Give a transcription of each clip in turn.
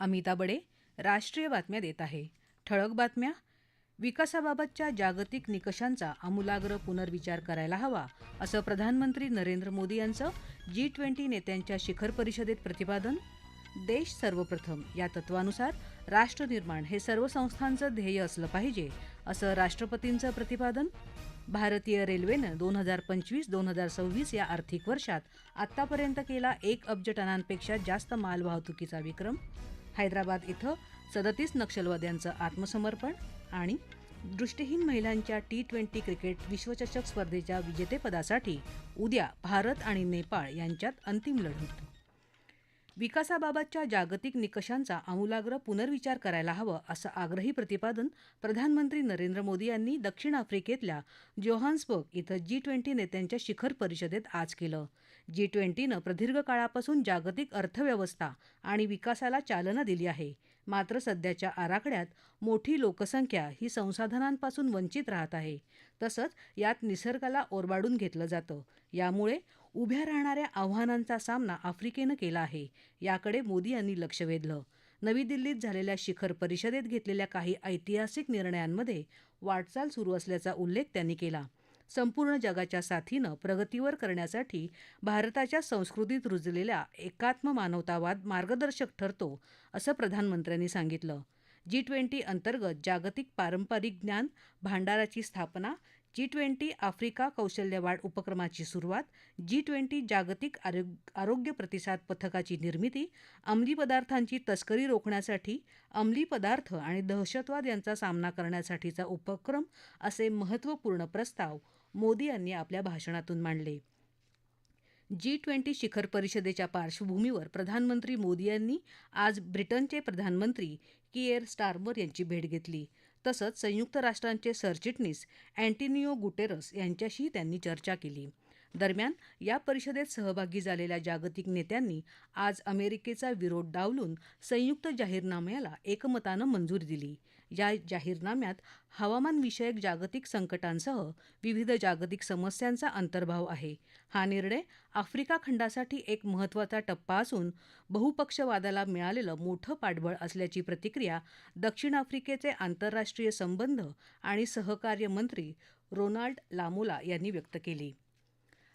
अमिता बडे राष्ट्रीय बातम्या देत आहे. ठळक बातम्या? विकासाबाबतच्या जागतिक निकषांचा आमूलाग्र पुनर्विचार करायला हवा असं प्रधानमंत्री नरेंद्र मोदी यांचं जी ट्वेंटी नेत्यांच्या शिखर परिषदेत प्रतिपादन? देश सर्वप्रथम या तत्वानुसार राष्ट्रनिर्माण हे सर्व संस्थांचं ध्येय असलं पाहिजे असं राष्ट्रपतींचं प्रतिपादन? भारतीय रेल्वेनं दोन हजार पंचवीस दोन हजार सव्वीस या आर्थिक वर्षात आत्तापर्यंत केला एक अब्ज टनांपेक्षा जास्त माल वाहतुकीचा विक्रम? हैदराबाद इथं सदतीस नक्षलवाद्यांचं आत्मसमर्पण आणि दृष्टीहीन महिलांच्या टी ट्वेंटी क्रिकेट विश्वचषक स्पर्धेच्या विजेतेपदासाठी उद्या भारत आणि नेपाळ यांच्यात अंतिम लढत. विकासाबाबतच्या जागतिक निकषांचा आमूलाग्र पुनर्विचार करायला हवं असं आग्रही प्रतिपादन प्रधानमंत्री नरेंद्र मोदी यांनी दक्षिण आफ्रिकेतल्या जोहान्सबर्ग इथं जी ट्वेंटी नेत्यांच्या शिखर परिषदेत आज केलं. जी ट्वेंटीनं प्रदीर्घ काळापासून जागतिक अर्थव्यवस्था आणि विकासाला चालना दिली आहे. मात्र सध्याच्या आराखड्यात मोठी लोकसंख्या ही संसाधनांपासून वंचित राहत आहे. तसंच यात निसर्गाला ओरबाडून घेतलं जातं. यामुळे उभ्या राहणाऱ्या आव्हानांचा सामना आफ्रिकेनं केला आहे. याकडे मोदी यांनी लक्ष वेधलं. नवी दिल्लीत झालेल्या शिखर परिषदेत घेतलेल्या काही ऐतिहासिक निर्णयांमध्ये वाटचाल सुरू असल्याचा उल्लेख त्यांनी केला. संपूर्ण जगाच्या साथीनं प्रगतीवर करण्यासाठी भारताच्या संस्कृतीत रुजलेला एकात्म मानवतावाद मार्गदर्शक ठरतो असं प्रधानमंत्र्यांनी सांगितलं. जी ट्वेंटी अंतर्गत जागतिक पारंपरिक ज्ञान भांडाराची स्थापना जी ट्वेंटी आफ्रिका कौशल्यवाढ उपक्रमाची सुरुवात जी ट्वेंटी जागतिक आरोग्य प्रतिसाद पथकाची निर्मिती अंमली पदार्थांची तस्करी रोखण्यासाठी अंमली पदार्थ आणि दहशतवाद यांचा सामना करण्यासाठीचा उपक्रम असे महत्त्वपूर्ण प्रस्ताव मोदी यांनी आपल्या भाषणातून मांडले. जी ट्वेंटी शिखर परिषदेच्या पार्श्वभूमीवर प्रधानमंत्री मोदी यांनी आज ब्रिटनचे प्रधानमंत्री किएर स्टारमर यांची भेट घेतली. तसंच संयुक्त राष्ट्रांचे सरचिटणीस अँटिनिओ गुटेरस यांच्याशी त्यांनी चर्चा केली. दरम्यान या परिषदेत सहभागी झालेल्या जागतिक नेत्यांनी आज अमेरिकेचा विरोध डावलून संयुक्त जाहीरनाम्याला एकमतानं मंजुरी दिली. या जाहीरनाम्यात हवामानविषयक जागतिक संकटांसह विविध जागतिक समस्यांचा अंतर्भाव आहे. हा निर्णय आफ्रिका खंडासाठी एक महत्त्वाचा टप्पा असून बहुपक्षवादाला मिळालेलं मोठं पाठबळ असल्याची प्रतिक्रिया दक्षिण आफ्रिकेचे आंतरराष्ट्रीय संबंध आणि सहकार्य मंत्री रोनाल्ड लामोला यांनी व्यक्त केली.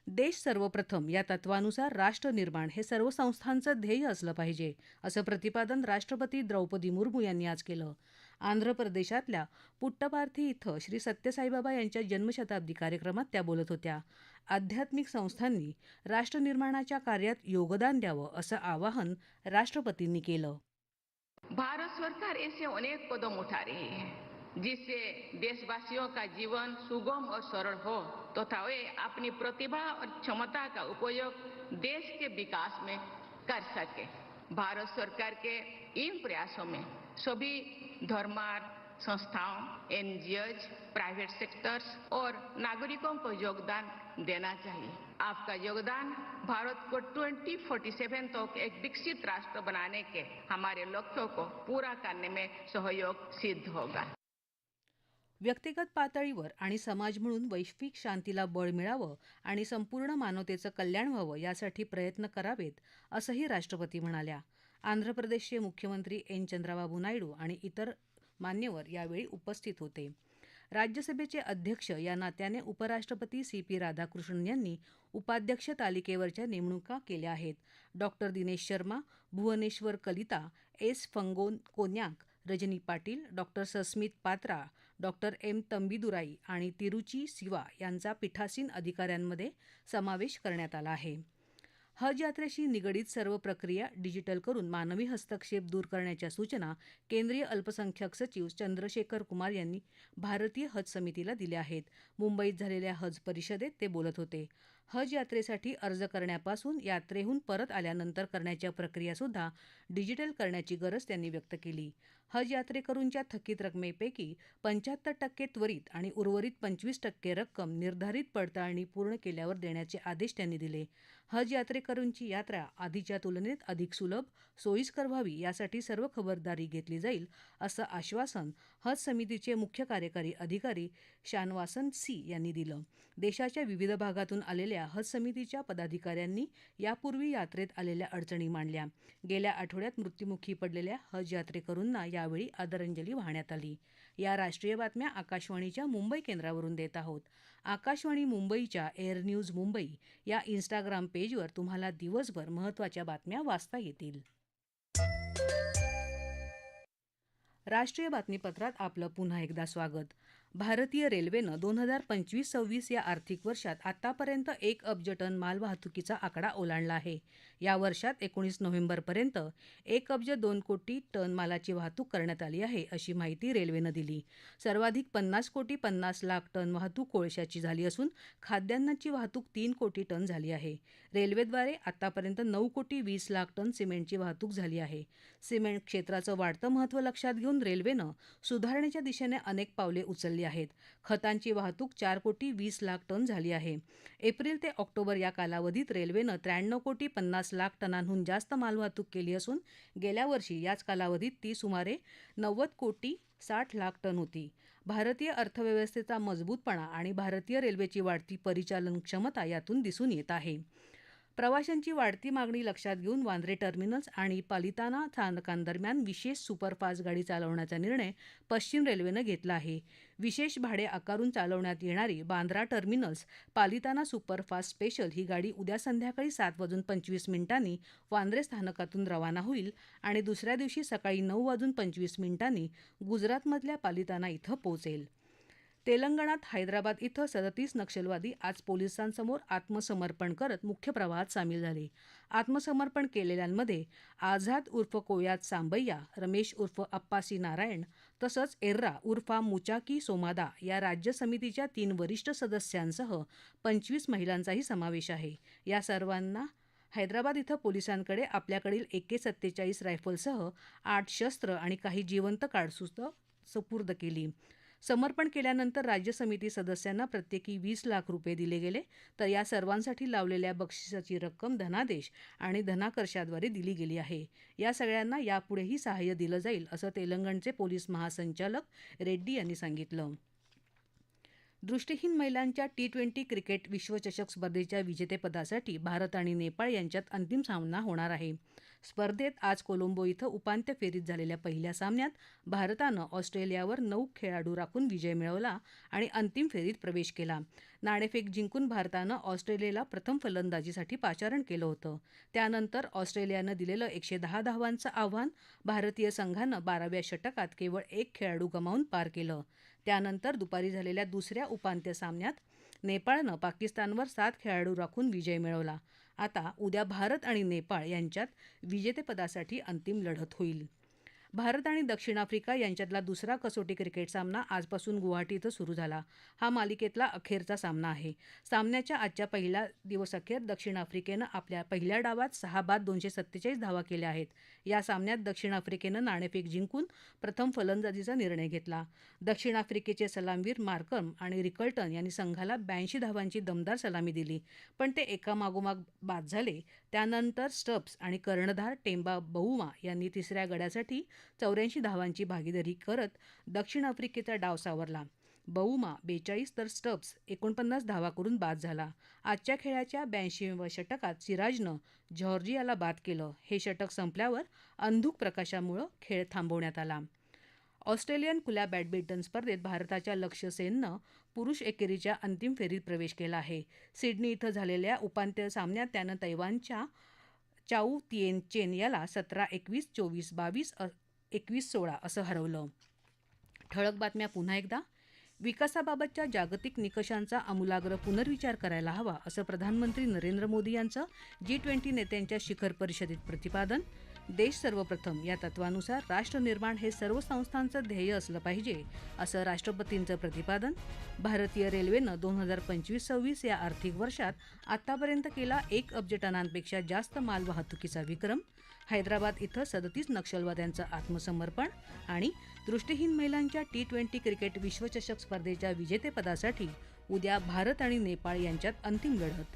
देश सर्वप्रथम या तत्वानुसार राष्ट्र निर्माण हे सर्व संस्थांचं ध्येय असलं पाहिजे असं प्रतिपादन राष्ट्रपती द्रौपदी मुर्मू यांनी आज केलं. आंध्र प्रदेशातल्या पुट्टपार्थी इथं श्री सत्यसाईबाबा यांच्या जन्मशताब्दी कार्यक्रमात त्या बोलत होत्या. आध्यात्मिक संस्थांनी राष्ट्रनिर्माणाच्या कार्यात योगदान द्यावं असं आवाहन राष्ट्रपतींनी केलं. भारत सरकार ऐसे अनेक कदम उठा रही है जिससे देशवासियों का जीवन सुगम और सरल हो तथा वे अपनी प्रतिभा और क्षमता का उपयोग देश के विकास में कर सके। भारत सरकार के इन प्रयासों में सभी धर्मार्थ संस्थाओं एनजीओज प्राइवेट सेक्टर्स और नागरिकों को योगदान देना चाहिए। आपका योगदान भारत को 2047 तक एक विकसित राष्ट्र बनाने के हमारे लक्ष्यों को पूरा करने में सहयोग सिद्ध होगा। व्यक्तिगत पातळीवर आणि समाज म्हणून वैश्विक शांतीला बळ मिळावं आणि संपूर्ण मानवतेचं कल्याण व्हावं यासाठी प्रयत्न करावेत असंही राष्ट्रपती म्हणाल्या. आंध्र प्रदेशचे मुख्यमंत्री एन. चंद्राबाबू नायडू आणि इतर मान्यवर यावेळी उपस्थित होते. राज्यसभेचे अध्यक्ष या नात्याने उपराष्ट्रपती सी. पी. राधाकृष्णन यांनी उपाध्यक्ष तालिकेवरच्या नेमणुका केल्या आहेत. Doctor Dinesh Sharma Bhubaneswar Kalita S. Phangnon Konyak Rajani Patil doctor Sasmit Patra doctor M. Thambidurai आणि तिरुची सिवा यांचा पीठासीन अधिकाऱ्यांमध्ये समावेश करण्यात आला आहे. हज यात्रेशी निगडीत सर्व प्रक्रिया डिजिटल करून मानवी हस्तक्षेप दूर करण्याच्या सूचना केंद्रीय अल्पसंख्याक सचिव चंद्रशेखर कुमार यांनी भारतीय हज समितीला दिल्या आहेत. मुंबईत झालेल्या हज परिषदेत ते बोलत होते. हज यात्रेसाठी अर्ज करण्यापासून यात्रेहून परत आल्यानंतर करण्याच्या प्रक्रियासुद्धा डिजिटल करण्याची गरज त्यांनी व्यक्त केली. हज यात्रेकरूंच्या थकीत रकमेपैकी पंच्याहत्तर टक्के त्वरित आणि उर्वरित पंचवीस टक्के रक्कम निर्धारित पडताळणी पूर्ण केल्यावर देण्याचे आदेश त्यांनी दिले. हज यात्रेकरूंची यात्रा आधीच्या तुलनेत अधिक सुलभ सोयीस्कर व्हावी यासाठी सर्व खबरदारी घेतली जाईल असं आश्वासन हज समितीचे मुख्य कार्यकारी अधिकारी शानवासन सी यांनी दिलं. देशाच्या विविध भागातून आलेल्या असलेल्या हज समितीच्या पदाधिकाऱ्यांनी यापूर्वी यात्रेत आलेल्या अडचणी मांडल्या. गेल्या आठवड्यात मृत्युमुखी पडलेल्या हज यात्रेकरूंना यावेळी आदरांजली वाहण्यात आली. या राष्ट्रीय बातम्या आकाशवाणीच्या मुंबई केंद्रावरून देत आहोत. आकाशवाणी मुंबईच्या एअर न्यूज मुंबई या इन्स्टाग्राम पेजवर तुम्हाला दिवसभर महत्त्वाच्या बातम्या वाचता येतील. राष्ट्रीय बातमीपत्रात आपलं पुन्हा एकदा स्वागत. भारतीय रेल्वेनं दोन हजार पंचवीस सव्वीस या आर्थिक वर्षात आतापर्यंत एक अब्ज टन मालवाहतुकीचा आकडा ओलांडला आहे. या वर्षात एकोणीस नोव्हेंबरपर्यंत एक अब्ज दोन कोटी टन मालाची वाहतूक करण्यात आली आहे अशी माहिती रेल्वेनं दिली. सर्वाधिक पन्नास कोटी पन्नास लाख टन वाहतूक कोळशाची झाली असून खाद्यान्नाची वाहतूक तीन कोटी टन झाली आहे. रेल्वेद्वारे आतापर्यंत नऊ कोटी वीस लाख टन सिमेंटची वाहतूक झाली आहे. सिमेंट क्षेत्राचं वाढतं महत्त्व लक्षात घेऊन रेल्वेनं सुधारणेच्या दिशेने अनेक पावले उचलली आहेत. खतांची वाहतूक चार कोटी वीस लाख टन झाली आहे. एप्रिल ते ऑक्टोबर या कालावधीत रेल्वेनं त्र्याण्णव कोटी पन्नास लाख टनांहून जास्त मालवाहतूक केली असून गेल्या वर्षी याच कालावधीत ती सुमारे नव्वद कोटी साठ लाख टन होती. भारतीय अर्थव्यवस्थेचा मजबूतपणा आणि भारतीय रेल्वेची वाढती परिचालन क्षमता यातून दिसून येत आहे. प्रवाशांची वाढती मागणी लक्षात घेऊन वांद्रे टर्मिनल्स आणि पालिताना स्थानकांदरम्यान विशेष सुपरफास्ट गाडी चालवण्याचा निर्णय पश्चिम रेल्वेनं घेतला आहे. विशेष भाडे आकारून चालवण्यात येणारी Bandra terminals Palitana superfast special ही गाडी उद्या संध्याकाळी सात वाजून पंचवीस मिनिटांनी वांद्रे स्थानकातून रवाना होईल आणि दुसऱ्या दिवशी सकाळी नऊ वाजून पंचवीस मिनिटांनी गुजरातमधल्या पालिताना इथं पोहोचेल. तेलंगणात हैदराबाद इथं सदतीस नक्षलवादी आज पोलिसांसमोर आत्मसमर्पण करत मुख्य प्रवाहात सामील झाले. आत्मसमर्पण केलेल्यांमध्ये आझाद उर्फ कोयात सांबय्या रमेश उर्फ अप्पासी नारायण तसंच एर्रा उर्फा मुचाकी सोमादा या राज्य समितीच्या तीन वरिष्ठ सदस्यांसह पंचवीस महिलांचाही समावेश आहे. या सर्वांना हैदराबाद इथं पोलिसांकडे आपल्याकडील एके सत्तेचाळीस रायफलसह आठ शस्त्र आणि काही जिवंत काडसूचं सुपूर्द केली. समर्पण केल्यानंतर राज्य समिती सदस्यांना प्रत्येकी वीस लाख रुपये दिले गेले. तर या सर्वांसाठी लावलेल्या बक्षिसाची रक्कम धनादेश आणि धनाकर्षाद्वारे दिली गेली आहे. या सगळ्यांना यापुढेही सहाय्य दिलं जाईल असं तेलंगणचे पोलीस महासंचालक रेड्डी यांनी सांगितलं. दृष्टीहीन महिलांच्या टी ट्वेंटी क्रिकेट विश्वचषक स्पर्धेच्या विजेतेपदासाठी भारत आणि नेपाळ यांच्यात अंतिम सामना होणार आहे. स्पर्धेत आज कोलंबो इथं उपांत्य फेरीत झालेल्या पहिल्या सामन्यात भारतानं ऑस्ट्रेलियावर नऊ खेळाडू राखून विजय मिळवला आणि अंतिम फेरीत प्रवेश केला. नाणेफेक जिंकून भारतानं ऑस्ट्रेलियाला प्रथम फलंदाजीसाठी पाचारण केलं होतं. त्यानंतर ऑस्ट्रेलियानं दिलेलं एकशे दहा धावांचं आव्हान भारतीय संघानं बाराव्या षटकात केवळ एक खेळाडू गमावून पार केलं. त्यानंतर दुपारी झालेल्या दुसऱ्या उपांत्य सामन्यात नेपाळनं पाकिस्तानवर सात खेळाडू राखून विजय मिळवला. आता उद्या भारत आणि नेपाळ यांच्यात विजेतेपदासाठी अंतिम लढत होईल. भारत आणि दक्षिण आफ्रिका यांच्यातला दुसरा कसोटी क्रिकेट सामना आजपासून गुवाहाटी इथं सुरू झाला. हा मालिकेतला अखेरचा सामना आहे. सामन्याच्या आजच्या पहिल्या दिवसअखेर दक्षिण आफ्रिकेनं आपल्या पहिल्या डावात सहा बाद दोनशे सत्तेचाळीस धावा केल्या आहेत. या सामन्यात दक्षिण आफ्रिकेनं नाणेफेक जिंकून प्रथम फलंदाजीचा निर्णय घेतला. दक्षिण आफ्रिकेचे सलामवीर मार्कम आणि रिकल्टन यांनी संघाला ब्याऐंशी धावांची दमदार सलामी दिली. पण ते एकामागोमाग बाद झाले त्यानंतर स्टब्स आणि कर्णधार टेंबा बहुमा यांनी तिसऱ्या गड्यासाठी चौऱ्याऐंशी धावांची भागीदारी करत दक्षिण आफ्रिकेचा डाव सावरला. बहुमा बेचाळीस तर स्टब्स एकोणपन्नास धावा करून बाद झाला. आजच्या खेळाच्या ब्याऐंशीव्या षटकात सिराजनं जॉर्जियाला बाद केलं. हे षटक संपल्यावर अंधुक प्रकाशामुळं खेळ थांबवण्यात आला. ऑस्ट्रेलियन खुल्या बॅडमिंटन स्पर्धेत भारताच्या लक्ष्य सेननं पुरुष एकेरीच्या अंतिम फेरीत प्रवेश केला आहे. सिडनी इथं झालेल्या उपांत्य सामन्यात त्यानं तैवानच्या चाऊ तिएन चेन याला सतरा एकवीस चोवीस बावीस एकवीस सोळा असं हरवलं. ठळक बातम्या पुन्हा एकदा. विकासाबाबतच्या जागतिक निकषांचा आमूलाग्र पुनर्विचार करायला हवा असं प्रधानमंत्री नरेंद्र मोदी यांचं जी ट्वेंटी नेत्यांच्या शिखर परिषदेत प्रतिपादन. देश सर्वप्रथम या तत्वानुसार राष्ट्रनिर्माण हे सर्व संस्थांचं ध्येय असलं पाहिजे असं राष्ट्रपतींचं प्रतिपादन भारतीय रेल्वेनं दोन हजार पंचवीस सव्वीस या आर्थिक वर्षात आतापर्यंत केला एक अब्ज टनांपेक्षा जास्त माल वाहतुकीचा विक्रम हैदराबाद इथं सदतीस नक्षलवाद्यांचं आत्मसमर्पण आणि दृष्टीहीन महिलांच्या टी ट्वेंटी क्रिकेट विश्वचषक स्पर्धेच्या विजेतेपदासाठी उद्या भारत आणि नेपाळ यांच्यात अंतिम लढत.